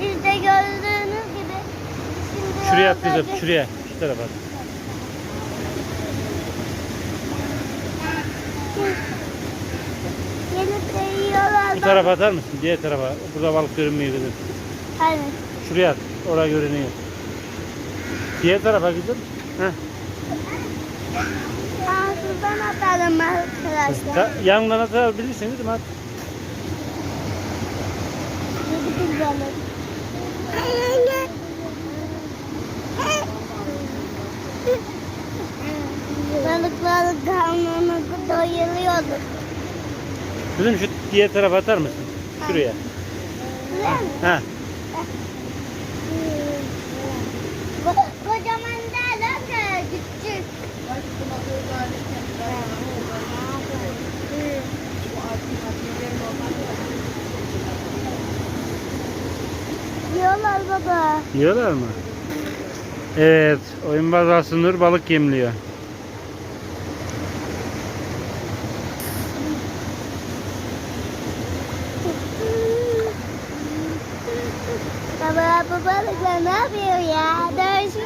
Biz de gördüğünüz gibi. Şimdi Şuraya at oradaki- kızım şuraya. Şu tarafa at. Gelip de yiyorlar. Bu tarafa atar mısın? Diğer tarafa. Burada balık görünmüyor kızım. Hayır. Şuraya at. Oraya görünüyor. Diğer tarafa kızım. Heh. Ben şuradan atarım arkadaşlar. Ta- yandan atabilirsin kızım at. Yedi bir balık. Balıkların karnını doyuruyorduk. Kızım şu diğer tarafa atar mısın? Şuraya. Musun? Ha. Yiyorlar baba. Yiyorlar mı? Evet. Oyunbaz Aslı'nur balık yemliyor. Baba balıklar ne yapıyor ya? Dövüşüyorlar.